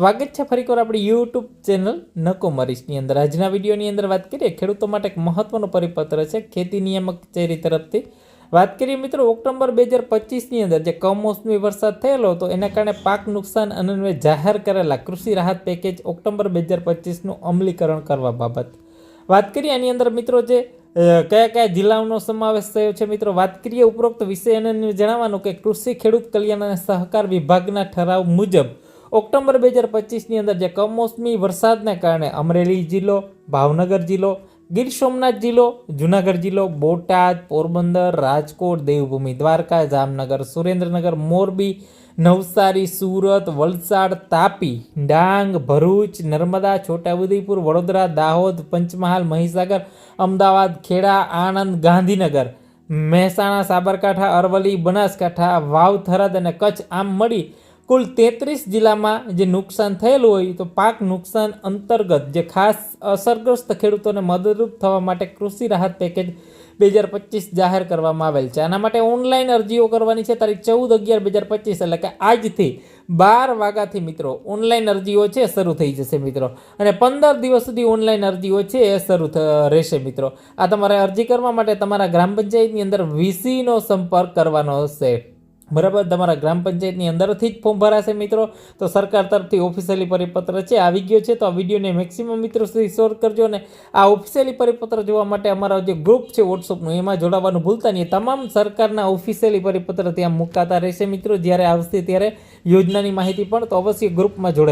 સ્વાગત છે ફરી એકવાર આપણી યુટ્યુબ ચેનલ નકો મરીશની અંદર. આજના વિડીયોની અંદર વાત કરીએ, ખેડૂતો માટે એક મહત્વનો પરિપત્ર છે, ખેતી નિયામક કચેરી તરફથી. વાત કરીએ મિત્રો, ઓક્ટોબર બે હજાર પચીસની અંદર જે કમોસમી વરસાદ થયેલો હતો, એના કારણે પાક નુકસાન અન્વયે જાહેર કરેલા કૃષિ રાહત પેકેજ ઓક્ટોબર બે હજાર પચીસનું અમલીકરણ કરવા બાબત. વાત કરીએ આની અંદર મિત્રો જે કયા કયા જિલ્લાઓનો સમાવેશ થયો છે મિત્રો, વાત કરીએ ઉપરોક્ત વિષય અને જણાવવાનું કે કૃષિ ખેડૂત કલ્યાણ અને સહકાર વિભાગના ઠરાવ મુજબ ઓક્ટોબર બે હજાર પચીસની અંદર જે કમોસમી વરસાદને કારણે અમરેલી જિલ્લો, ભાવનગર જિલ્લો, ગીર સોમનાથ જિલ્લો, જુનાગઢ જિલ્લો, બોટાદ, પોરબંદર, રાજકોટ, દેવભૂમિ, દ્વારકા, જામનગર, સુરેન્દ્રનગર, મોરબી, નવસારી, સુરત, વલસાડ, તાપી, ડાંગ, ભરૂચ, નર્મદા, છોટાઉદેપુર, વડોદરા, દાહોદ, પંચમહાલ, મહીસાગર, અમદાવાદ, ખેડા, આણંદ, ગાંધીનગર, મહેસાણા, સાબરકાંઠા, અરવલ્લી, બનાસકાંઠા વાવ થરાદ અને કચ્છ. આમ મળી કુલ તેત્રીસ જિલ્લામાં જે નુકસાન થયેલું હોય તો પાક નુકસાન અંતર્ગત જે ખાસ અસરગ્રસ્ત ખેડૂતોને મદદરૂપ થવા માટે કૃષિ રાહત પેકેજ બે હજાર પચીસ જાહેર કરવામાં આવેલ છે. આના માટે ઓનલાઈન અરજીઓ કરવાની છે. તારીખ ચૌદ અગિયાર બે હજાર પચીસ, એટલે કે આજથી બાર વાગ્યાથી મિત્રો ઓનલાઈન અરજીઓ છે શરૂ થઈ જશે મિત્રો. અને પંદર દિવસ સુધી ઓનલાઈન અરજીઓ છે એ શરૂ રહેશે મિત્રો. આ તમારે અરજી કરવા માટે તમારા ગ્રામ પંચાયતની અંદર વીસીનો સંપર્ક કરવાનો હશે. બરાબર? તમારા ગ્રામ પંચાયતની અંદરથી જ ફોર્મ ભરાશે મિત્રો. તો સરકાર તરફથી ઓફિશિયલી પરિપત્ર છે, આવી ગયો છે. તો આ વિડીયોને મેક્સિમમ મિત્રો સુધી શેર કરજો અને આ ઓફિશિયલી પરિપત્ર જોવા માટે અમારા જે ગ્રુપ છે વોટ્સઅપનું એમાં જોડાવાનું ભૂલતા નહીં. તમામ સરકારના ઓફિશિયલી પરિપત્ર ત્યાં મુકાતા રહેશે મિત્રો, જ્યારે આવશે ત્યારે યોજનાની માહિતી પણ તો અવશ્ય ગ્રુપમાં જોડાઈ